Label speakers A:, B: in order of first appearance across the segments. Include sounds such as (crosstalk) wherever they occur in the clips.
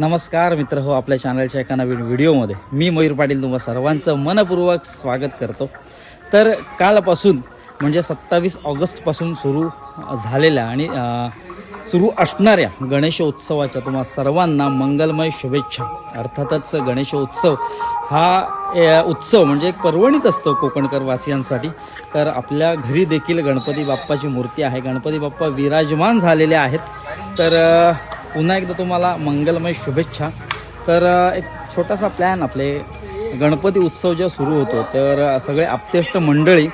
A: नमस्कार मित्र हो आपल्या चॅनलच्या एका नवीन व्हिडिओमध्ये मी मयूर पाटील तुम्हा सर्वांचं मनपूर्वक स्वागत करतो. तर कालपासून म्हणजे सत्तावीस ऑगस्टपासून सुरू झालेल्या आणि सुरू असणाऱ्या गणेशोत्सवाच्या तुम्हा सर्वांना मंगलमय शुभेच्छा. अर्थातच गणेशोत्सव हा उत्सव म्हणजे एक पर्वणीच असतो कोकणकर वासियांसाठी तर आपल्या घरी देखील गणपती बाप्पाची मूर्ती आहे. गणपती बाप्पा विराजमान झालेले आहेत. तर पुन्हा एकदा तुम्हाला मंगलमय शुभेच्छा. तर एक छोटासा प्लॅन आपले. गणपती उत्सव जेव्हा सुरू होतो तर सगळे आप्तेष्ट मंडळी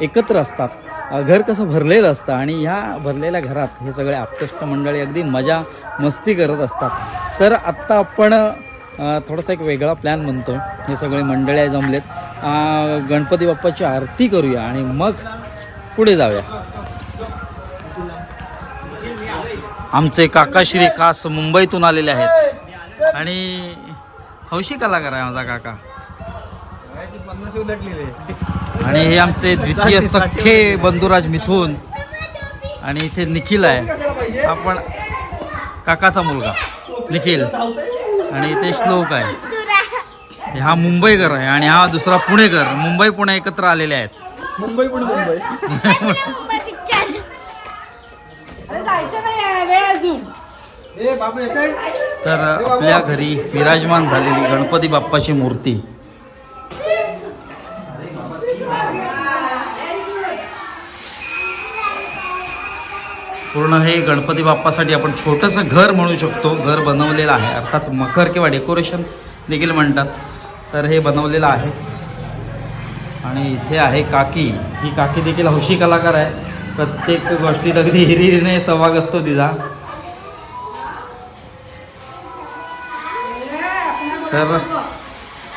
A: एकत्र असतात. घर कसं भरलेलं असतं आणि ह्या भरलेल्या घरात हे सगळे आप्तेष्ट मंडळी अगदी मजा मस्ती करत असतात. तर आत्ता आपण थोडासा एक वेगळा प्लॅन म्हणतो हे सगळे मंडळी जमलेत. गणपती बाप्पाची आरती करूया आणि मग पुढे जाऊया. आमचे काकाश्री खास मुंबईतून आलेले आहेत. आणि हौशी कलाकार आहे माझा काका. आणि हे आमचे द्वितीय सख्खे बंधुराज मिथून. आणि इथे निखिल आहे. आपण काकाचा मुलगा निखिल. आणि इथे श्लोक आहे. हा मुंबईकर आहे आणि हा दुसरा पुणेकर. मुंबई पुणे एकत्र आलेले आहेत.
B: मुंबई पुणे मुंबई.
A: तर आपल्या घरी विराजमान झालेली गणपती बाप्पाची मूर्ती. पूर्ण हे गणपती बाप्पासाठी आपण छोटंसं घर म्हणू शकतो. घर बनवलेलं आहे. अर्थात मखर किंवा डेकोरेशन देखील म्हणतात. तर हे बनवलेलं आहे. आणि इथे आहे काकी. ही काकी देखील हौशी कलाकार आहे. प्रत्येक गोष्टीत अगदी हिरिरीने सहभाग असतो तिचा. तर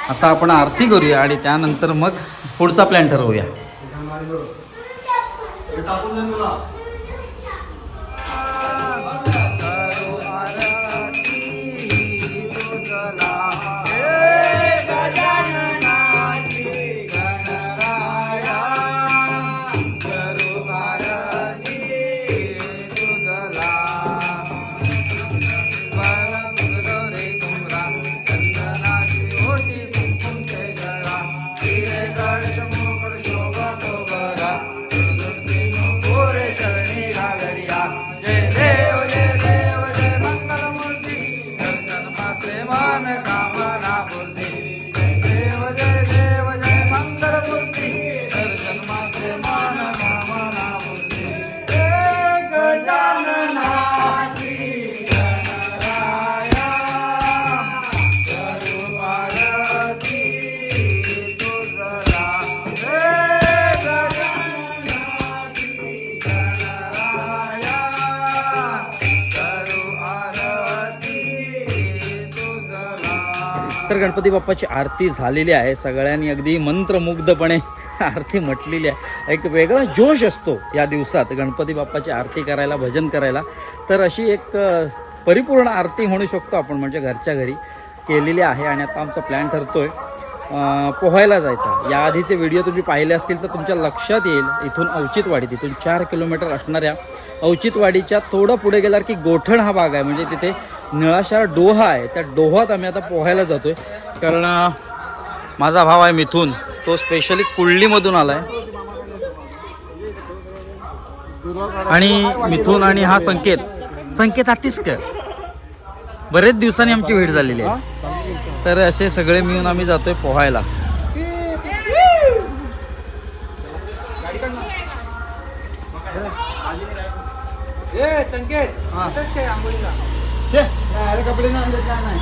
A: आता आपण आरती करूया आणि त्यानंतर मग पुढचा प्लॅन ठरवूया. तर गणपती बाप्पाची आरती झालेली आहे. सगळ्यांनी अगदी मंत्रमुग्धपणे आरती म्हटलेली आहे. एक वेगळा जोश असतो या दिवसात गणपती बाप्पाची आरती करायला भजन करायला. तर अशी एक परिपूर्ण आरती म्हणू शकतो आपण म्हणजे घरच्या घरी केलेली आहे आणि आता आमचा प्लॅन ठरतो आहे पोहायला जायचा. या आधीचे व्हिडिओ तुम्ही पाहिले असतील तर तुमच्या लक्षात येईल. इथून औचितवाडी तिथून चार किलोमीटर असणाऱ्या औचितवाडीच्या थोडं पुढे गेल्यावर की गोठण हा भाग आहे. म्हणजे तिथे निळाशार डोहा आहे. त्या डोहात आम्ही आता पोहायला जातोय. कारण माझा भाव आहे मिथून. तो स्पेशली कुर्लीमधून आलाय. आणि मिथून आणि हा संकेत. संकेत आतिस्कर बरेच दिवसांनी आमची भेट झालेली आहे. तर असे सगळे मिळून आम्ही जातोय पोहायला.
B: ए संकेत इथंच काय आंघोळीला? छे, अरे कपडे नाही आणले, काय नाही.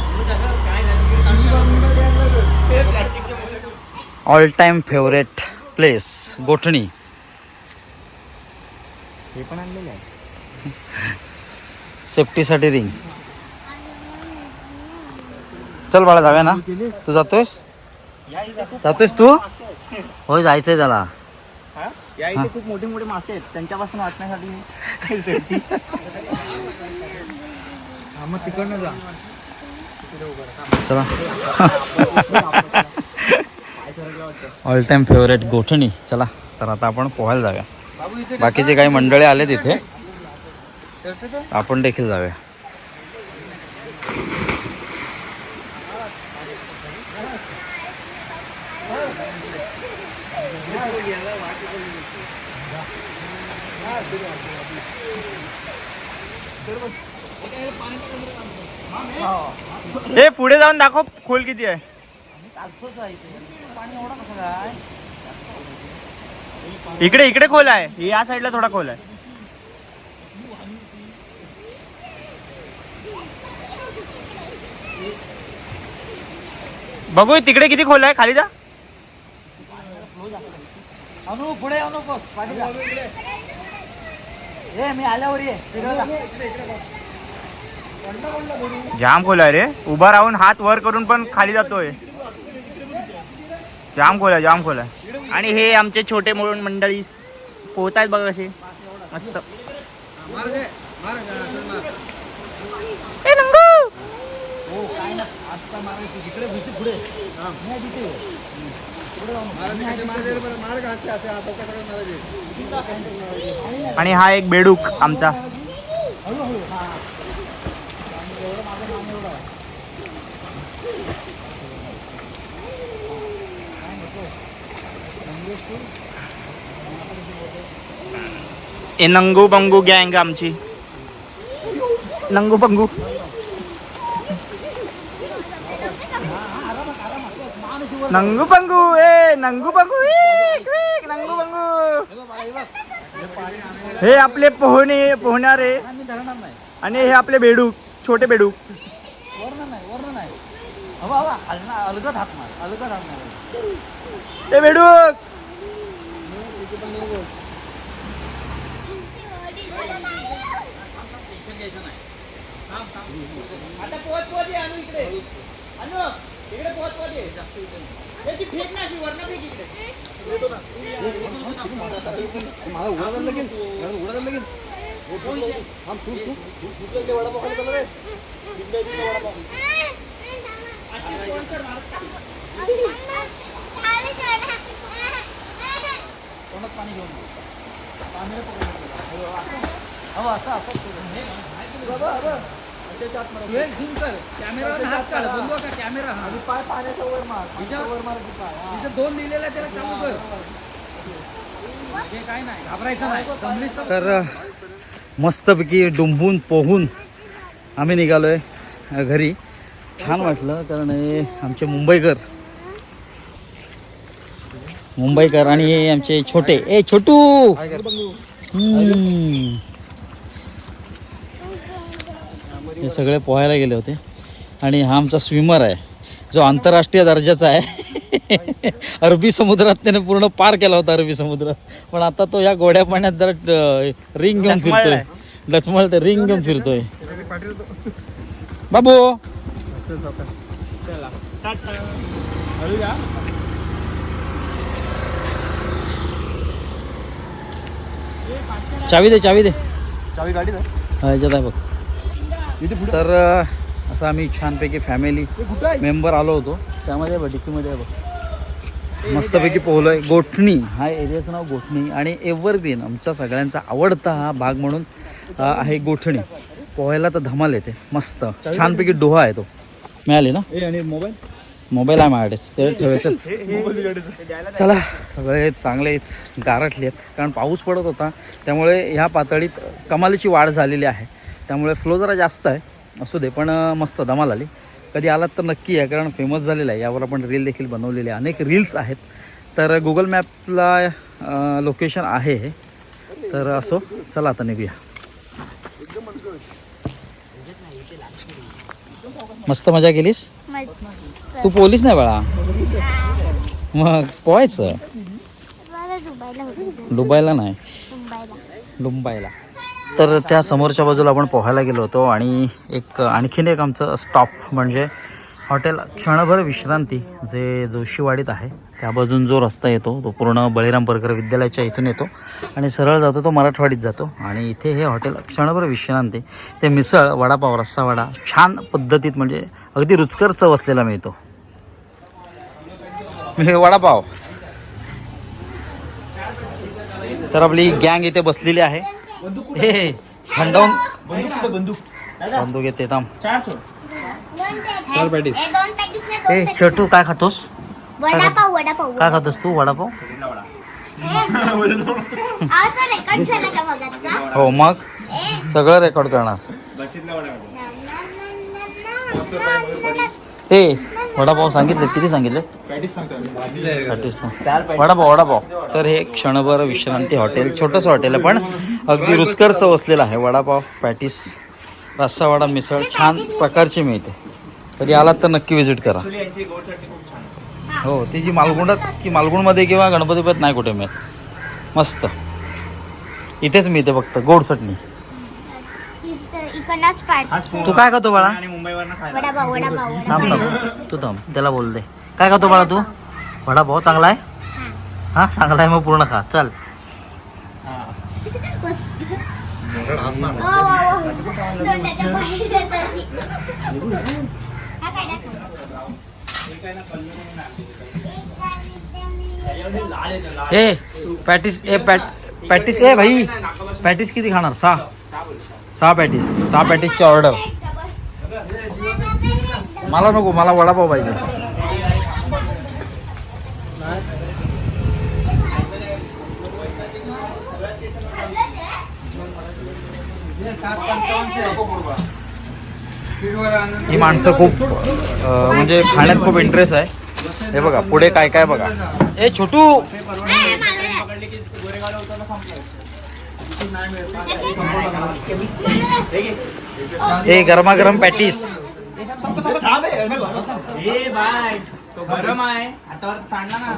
A: All time favourite place Gothani
B: हे पण आणलेलं आहे.
A: सेफ्टीसाठी रिंग चल बाळा जाऊया ना. तू जातोयस? जातोयस तू? होय जायचंय त्याला?
B: या इथे खूप मोठे मोठे मासे आहेत. त्यांच्यापासून वाचण्यासाठी मी सेफ्टी हा मग तिकडनं जा.
A: चला. All time favourite Gothani. चला तर आता आपण पोहायला जाऊया. बाकीचे काही मंडळी आले तिथे आपण देखील जाऊया.
B: हे पुढे जाऊन दाखव खोल किती आहे. इकडे इकडे खोल आहे. या साईडला थोडा खोल आहे. बघू तिकडे किती खोल आहे खाली जा.
A: अनु पुढे येऊ नकोस ए मी आल्यावर ये.
B: जाम खोल आहे रे. उभा राहून हात वर करून पण खाली जातोय. जाम खोल आहे जाम खोल. आहे आणि हे आमचे छोटे मोठे मंडळी पोहत आहेत बघा कसे. मस्त. ए नंगू!
A: हो काय ना आता आहे. नको.
B: ए नंगू बंगू गँग आमची. नंगू बंगू. नंगू बंगू ए नंगू क्विक, नंगू बंगू. हे आपले पोहणे पोहणारे. आणि हे आपले बेडूक छोटे बेडूक
A: वरण नाही वरण नाही हवा हवा हलना अलगद हात मार अलगद हात मार
B: हे
A: ये. कॅमेरा पकडून ठेवा. हो, असं. हवा असं असं करून. घेऊन तू एक zoom कर कॅमेरावर हात काढ बंद का कॅमेरा हा पाय पाण्याचा वर मार वर मार तिथं दोन लिहिलेलं आहे त्याला चालू कर हे काय नाही घाबरायचं नाही जमलीस तर मस्तपैकी डुंबून पोहून आम्ही निघालोय आहे घरी. छान वाटलं कारण हे आमचे मुंबईकर. मुंबईकर आणि हे आमचे छोटे. ए छोटू! हे सगळे पोहायला गेले होते. आणि हा आमचा स्विमर आहे. जो आंतरराष्ट्रीय दर्जाचा आहे. (laughs) अरबी समुद्रात त्याने पूर्ण पार केला होता अरबी समुद्रात. पण आता तो या गोड्या पाण्यात जरा रिंग घेऊन फिरतोय.
B: डचमळलाय.
A: डचमळ रिंग घेऊन फिरतोय. बाबू! चावी दे चावी दे.
B: चावी गाडी
A: हा, बघ. तर असं आम्ही छानपैकी फॅमिली मेंबर आलो होतो. त्यामध्ये बघ डिक्कीमध्ये आहे बघ. मस्तपैकी पोहलोय. गोठणी. हा एरियाचं नाव गोठणी आणि एव्हरग्रीन आमच्या सगळ्यांचा आवडता हा भाग म्हणून आहे गोठणी. पोहायला तर धमाल येते. मस्त. छानपैकी डोहा आहे तो. मिळाली ना?
B: आणि मोबाईल
A: मोबाईल आहे माझ्याकडेच ते ठेवायचं. (laughs) चला सगळे चांगलेच गारठले आहेत. कारण पाऊस पडत होता. त्यामुळे ह्या पातळीत कमालीची वाढ झालेली आहे. त्यामुळे फ्लो जरा जास्त आहे. असू दे पण मस्त धमाल आली. कधी आलात तर नक्की आहे कारण फेमस झालेलं आहे. यावर आपण रील देखील बनवलेली अनेक रील्स आहेत. तर गुगल मॅपला लोकेशन आहे हे. तर असो चला आता निघूया. मस्त मजा केलीस? तू पोलीस नाही बाळा? मग पोहायचं? डुबायला नाही.
C: मुंबईला.
A: डुंबायला तर त्या समोरच्या बाजूला आपण पोहायला गेलो होतो आणि एक आणखीन एक आमचं स्टॉप म्हणजे हॉटेल क्षणभर विश्रांती जे जोशीवाडीत आहे. त्या बाजून जो रस्ता येतो तो पूर्ण बळीराम परकर विद्यालयाच्या इथून येतो आणि सरळ जातो तो मराठवाडीत जातो आणि इथे हे हॉटेल क्षणभर विश्रांती. ते मिसळ वडापाव रस्सा वडा छान पद्धतीत म्हणजे अगदी रुचकर चव असलेला मिळतो. हे वडापाव. तर आपली गँग इथे बसलेली आहे. हे थंडावून बंदूक येते थांब.
C: दोन पॅटीस.
A: ए छोटू काय खातोस?
C: वडापाव वडापाव.
A: काय खातोस तू वडापाव?
C: आता रेकॉर्ड झाला का बघायचा
A: हो मग? सगळं रेकॉर्ड करणार. हे वडापाव सांगितले किती सांगितले? पॅटीस ना वडापाव वडापाव. तर हे क्षणभर विश्रांती हॉटेल छोटंसं हॉटेल आहे पण अगदी रुचकर चव असलेलं आहे. वडापाव पॅटीस रस्सा वडा मिसळ छान प्रकारची मिळते. कधी आलात तर नक्की व्हिजिट करा. हो ती जी मालगुंडात की मालगुंडमध्ये किंवा गणपतीपेठ नाही कुठे मिळत. मस्त. इथेच मिळते फक्त गोड चटणी. तू काय खातो बाळा? थांब थांब तू थांब त्याला बोल दे. काय खातो बाळा तू? वडापाव चांगला आहे? हा चांगला आहे मग पूर्ण खा. चल.
C: हा?
A: ए पॅटीस ए पॅट पॅटीस ए भाई. पॅटीस किती खाणार? सहा. सहा पॅटीस सहा पॅटीसची ऑर्डर मला नको मला वडापाव पाहिजे. ही माणसं खूप म्हणजे खाण्यात खूप इंटरेस्ट आहे. हे बघा पुढे काय काय बघा. ए छोटू! ए गरमागरम पॅटीस.
B: गरम आहे. हातावर सांडला ना.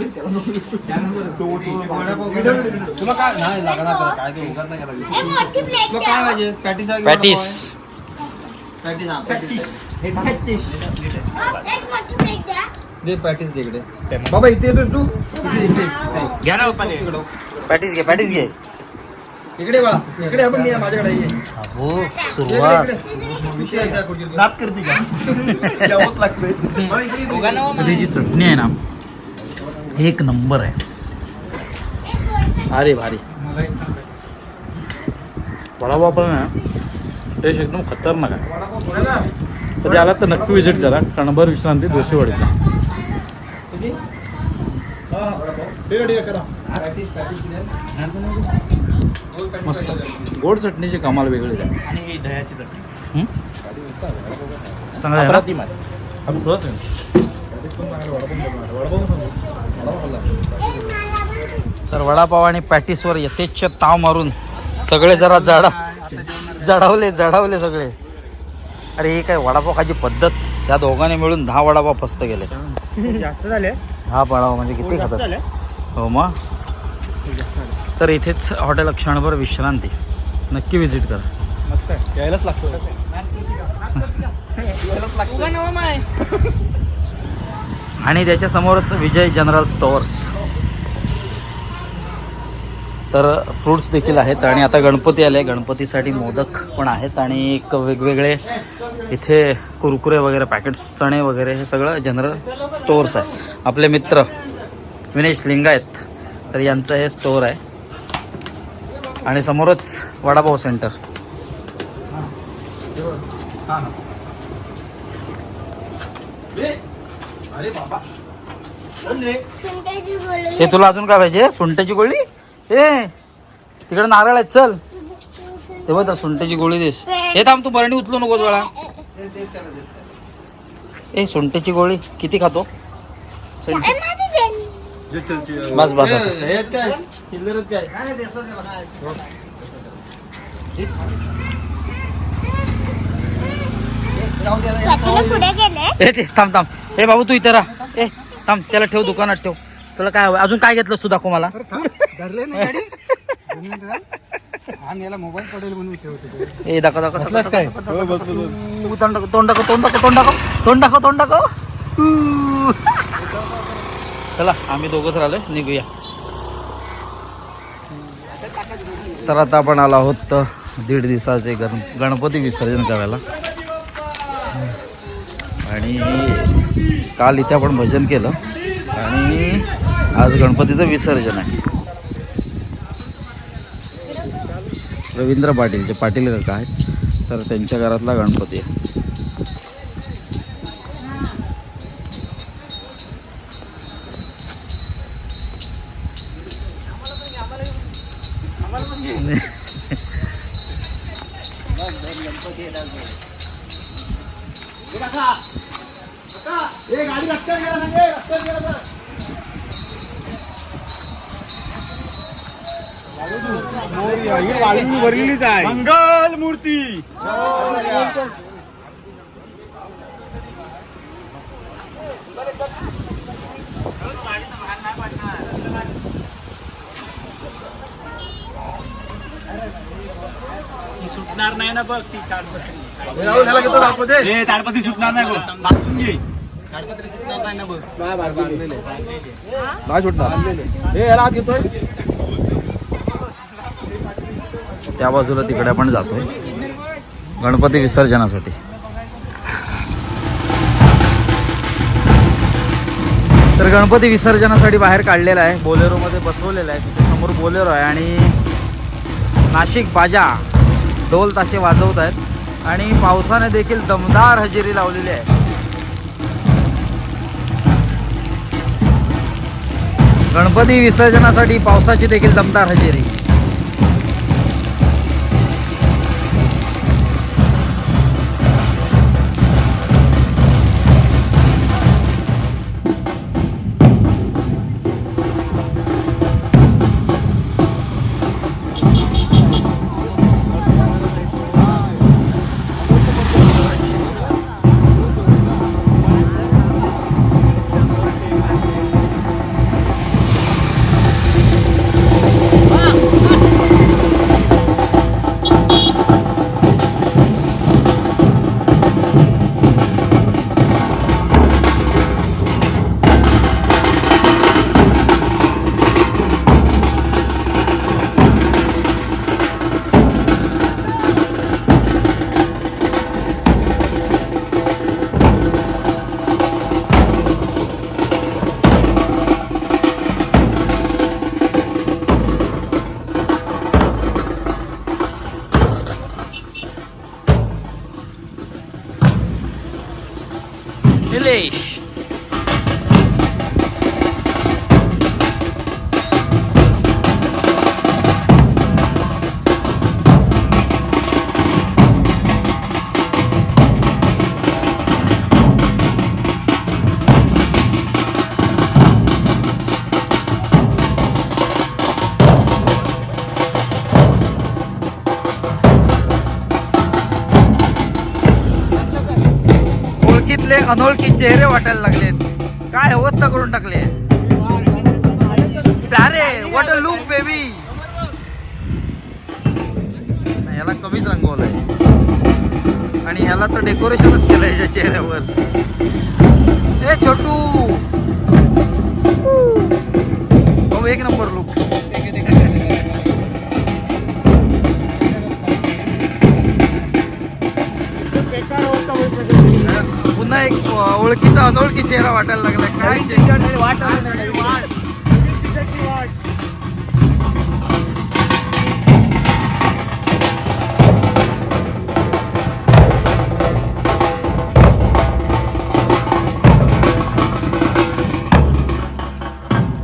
B: तुला काय नाही लागणार काय ते उगाच नाही करायचं. Patties
A: patties.
B: पॅटीस हा हे
C: द्या.
B: दे पॅटीस दे इकडे बाबा इथे येतोस तू? इथे इथे इथे.
A: घ्या ना
B: इकडं.
A: पॅटीस घे पॅटीस घे
B: इकडे बाळा इकडे आपण ये माझ्याकडे ये
A: अहो सुरुवात
B: इकडे. विषय आहे त्या खुर्चीत. दात करते का यावंच लागतंय मला इकडे इथे.
A: तर ही जी चटणी आहे ना। एक नंबर आहे अरे भारी वडापाव पण ना टेस्ट एकदम खतरनाक आहे. कधी आलात तर नक्की विजिट करा. कणभर विश्रांती जोशीवाडीला. मस्त. गोड चटणीची कमाल वेगळी आहे
B: ही दह्याची चटणी.
A: हं? चांगलं. तर वडापाव आणि पॅटीसवर यथेच्छ ताव मारून सगळे जरा जडा. जडावले जडावले सगळे. अरे ही काय वडापाव खायची पद्धत? या दोघांनी मिळून दहा वडापाव फस्त गेले
B: जास्त झाले?
A: दहा वडापाव म्हणजे किती खातात?
B: झाले?
A: हो मग? तर इथेच हॉटेल क्षणभर विश्रांती. नक्की व्हिजिट करा.
B: मस्त आहे. यायलाच लागतो. यायलाच लागतो
A: आणि त्याच्या समोरच विजय जनरल स्टोअर्स. तर फ्रुट्स देखील आहेत आणि आता गणपती आले. गणपतीसाठी मोदक पण आहेत आणि एक वेगवेगळे इथे कुरकुरे वगैरे पॅकेट्स चणे वगैरे हे सगळं जनरल स्टोअर्स आहे. आपले मित्र विनेश लिंगायत तर यांचं हे स्टोअर आहे. आणि समोरच वडापाव सेंटर
B: हा.
A: हे तुला अजून काय पाहिजे? सुंटाची गोळी? ए तिकडे नारळ आहेत चल. ते बघ सुंटाची गोळी देस. हे थांब तू बरणी उचलू नको वेळा
B: दे, दे त्याला, दे त्याला.
A: ए सुंटाची गोळी. किती खातो. बस बस.
B: हे. हे
A: थांब थांब. ए बाबू तू इथे राहा. ए थांब त्याला ठेव दुकानात ठेव. तुला काय हवं? अजून काय घेतलं तू दाखव मला?
B: धरले नाही गाडी. दोन मिनिटं थांब. याला मोबाईल पडेल म्हणून ठेवतो
A: ए दाखव दाखव
B: बसलास काय?
A: ऊ, तोंड दाखव तोंड दाखव तोंड दाखव तोंड दाखव तोंड दाखव तोंड दाखव. ऊ. चला आम्ही दोघंच राहिलोय निघूया. तर आता आपण आलो आहोत दीड दिवसाचे गण गणपती विसर्जन करायला. आणि काल इथे आपण भजन केलं. आणि आज गणपतीचं विसर्जन आहे. रवींद्र पाटील जे पाटील काका आहेत तर त्यांच्या घरातला गणपती आहे.
B: भरलेलीच आहे. मंगल मूर्ती.
D: सुटणार नाही ना बघ ती ताडपत्री.
B: हे ताडपती सुटणार नाही बघ. बांधून घे नाही सुटणार हे? याला आत घेतोय.
A: त्या बाजूला तिकडे आपण जातो. गणपती विसर्जनासाठी. तर गणपती विसर्जनासाठी बाहेर काढलेला आहे. बोलेरोमध्ये बसवलेला आहे. तिथे समोर बोलेरो आहे आणि नाशिक बाजा ढोल ताशे वाजवत आहेत. आणि पावसाने देखील दमदार हजेरी लावलेली आहे. गणपती विसर्जनासाठी पावसाची देखील दमदार हजेरी. चेहरे वाटायला लागलेत काय अवस्था करून टाकले. प्यारे वॉट अ लुक बेबी याला कमीच रंगवलंय. आणि याला तर डेकोरेशनच केलंय याच्या चेहऱ्यावर. ए छोटू. हो एक नंबर लुक पुन्हा एक ओळखीचा अनोळखी चेहरा वाटायला लागला काय चेहरा?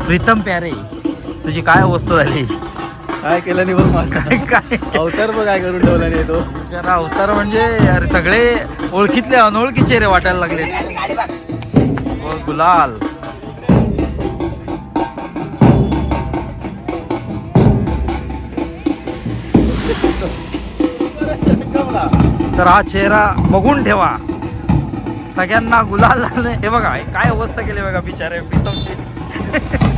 A: प्रीतम प्यारे तुझी काय अवस्था झाली?
B: काय केलं नाही बघ माझा
A: काय
B: अवतार बघ काय करून ठेवला नाही तो.
A: जरा अवतार म्हणजे यार सगळे ओळखीतले अनोळखी चेहरे वाटायला लागले गुलाल. तर हा चेहरा बघून ठेवा. सगळ्यांना गुलाल हे बघा काय अवस्था केली बघा बिचारे प्रीतमची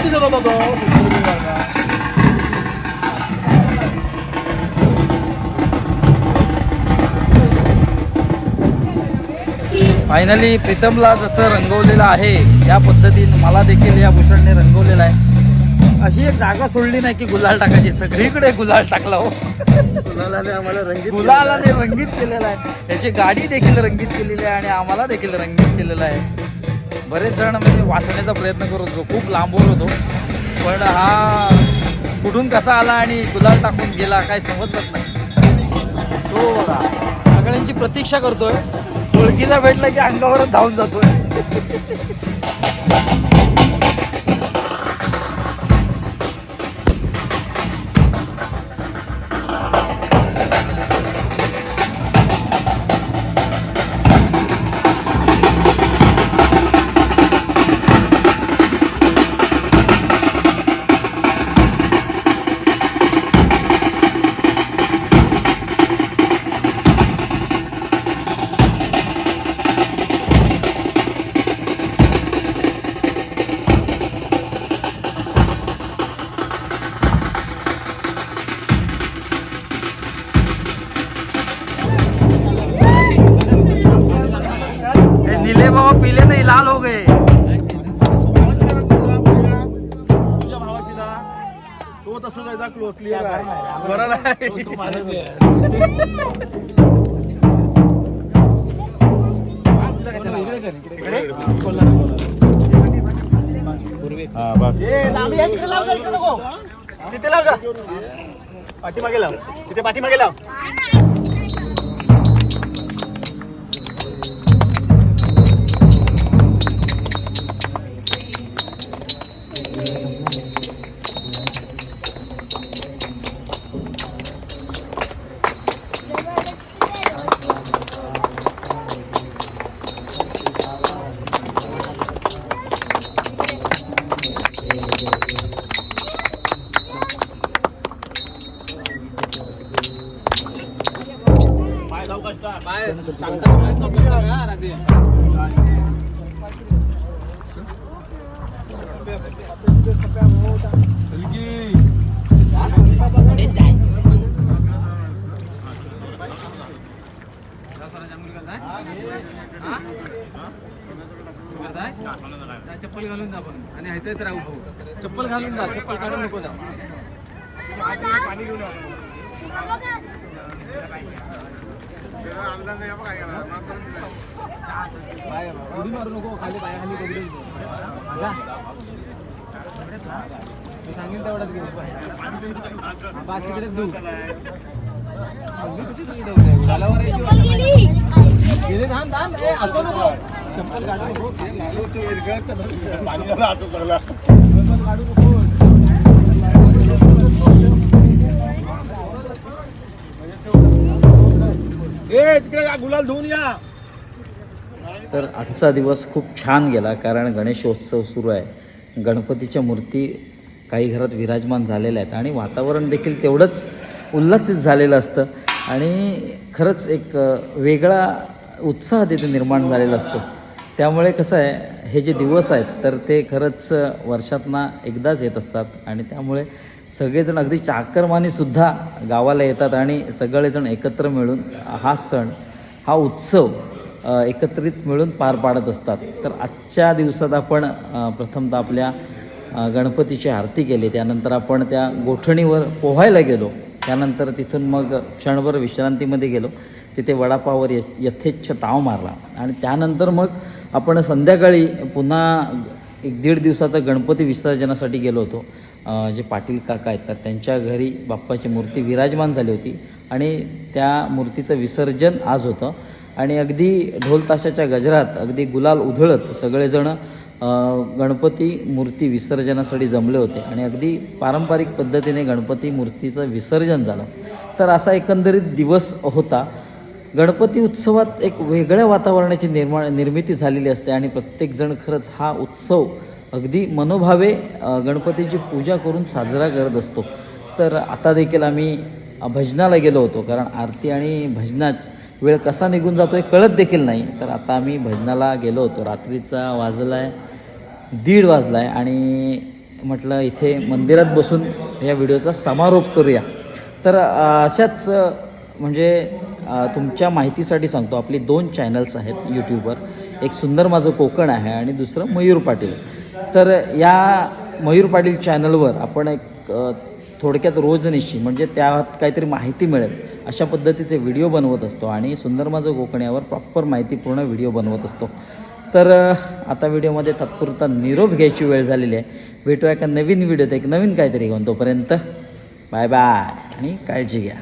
B: असा दिसत होता तो
A: फायनली प्रीतमला जसं रंगवलेलं आहे त्या पद्धतीने मला देखील या भूषणने रंगवलेलं आहे. अशी एक जागा सोडली नाही की गुलाल टाकायची. सगळीकडे गुलाल टाकला हो.
B: गुलालाने आम्हाला रंगीत
A: गुलालाने रंगीत केलेला आहे. त्याची गाडी देखील रंगीत केलेली आहे आणि आम्हाला देखील रंगीत केलेलं आहे. बरेच जण म्हणजे वाचण्याचा प्रयत्न करत होतो. खूप लांबवर होतो. पण हा कुठून कसा आला आणि गुलाल टाकून गेला काय समजत नाही. तो बघा सगळ्यांची प्रतीक्षा करतोय. ओळखीचा भेटला की अंगावरच धावून जातोय.
B: तिथे लाव का पाठीमागे लाव. तिथे पाठीमागे लाव.
D: चप्पल घालून जा आपण आणि इथेच राहू भाऊ चप्पल घालून जा चप्पल काढून नको जा घेऊन उडी मारू नको खाली पायाखाली खाली जा. मी सांगेन तेवढाच घेऊ पाच तिकडेच देऊ अगदी किती तिकीट आहे? झाल्यावर यायची वाट नाही. गेले थांब थांब. ए, असं नको चप्पल काढू नको चप्पल काढू नको
B: ए तिकडे गुलाल धुवून या.
A: तर आजचा दिवस खूप छान गेला कारण गणेशोत्सव सुरू आहे. गणपतीच्या मूर्ती काही घरात विराजमान झालेल्या आहेत. आणि वातावरण देखील तेवढंच उल्हासित झालेलं असतं. आणि खरंच एक वेगळा उत्साह तिथे निर्माण झालेला असतो. त्यामुळे कसं आहे हे जे दिवस आहेत तर ते खरंच वर्षातना एकदाच येत असतात. आणि त्यामुळे सगळेजण अगदी चाकरमानीसुद्धा गावाला येतात. आणि सगळेजण एकत्र मिळून हा सण हा उत्सव एकत्रित मिळून पार पाडत असतात. तर आजच्या दिवसात आपण प्रथमतः आपल्या गणपतीची आरती केली. त्यानंतर आपण त्या गोठणीवर पोहायला गेलो. त्यानंतर तिथून मग क्षणभर विश्रांतीमध्ये गेलो. तिथे वडापावर य यथेच्छ ताव मारला. आणि त्यानंतर मग आपण संध्याकाळी पुन्हा एक दीड दिवसाचा गणपती विसर्जनासाठी गेलो होतो. जे पाटील काका आहेत तर त्यांच्या घरी बाप्पाची मूर्ती विराजमान झाली होती. आणि त्या मूर्तीचं विसर्जन आज होतं. आणि अगदी ढोल ताशाच्या गजरात अगदी गुलाल उधळत सगळेजण गणपती मूर्ती विसर्जनासाठी जमले होते. आणि अगदी पारंपरिक पद्धतीने गणपती मूर्तीचं विसर्जन झालं. तर असा एकंदरीत दिवस होता. गणपती उत्सवात एक वेगळ्या वातावरणाची निर्माण निर्मिती झालेली असते आणि प्रत्येकजण खरंच हा उत्सव अगदी मनोभावे गणपतीची पूजा करून साजरा करत असतो. तर आता देखील आम्ही भजनाला गेलो होतो कारण आरती आणि भजनाच वेळ कसा निघून जातो हे कळत देखील नाही. तर आता आम्ही भजनाला गेलो होतो. रात्रीचा वाजला आहे दीड वाजला आहे आणि म्हटलं इथे मंदिरात बसून या व्हिडिओचा समारोप करूया. तर अशाच म्हणजे तुमच्या माहितीसाठी सांगतो. आपली दोन चॅनल्स आहेत यूट्यूबवर एक सुंदर माझं कोकण आहे आणि दुसरं मयूर पाटील. तर या मयूर पाटील चॅनलवर आपण एक थोडक्यात रोजनिशी म्हणजे त्यात काहीतरी माहिती मिळेल अशा पद्धतीचे व्हिडिओ बनवत असतो आणि सुंदर माझं कोकण यावर प्रॉपर माहितीपूर्ण व्हिडिओ बनवत असतो. तर आता व्हिडिओमध्ये तात्पुरता निरोप घ्यायची वेळ झालेली आहे. भेटूया एका नवीन व्हिडिओत एक नवीन काहीतरी घेऊन तोपर्यंत बाय बाय आणि काळजी घ्या.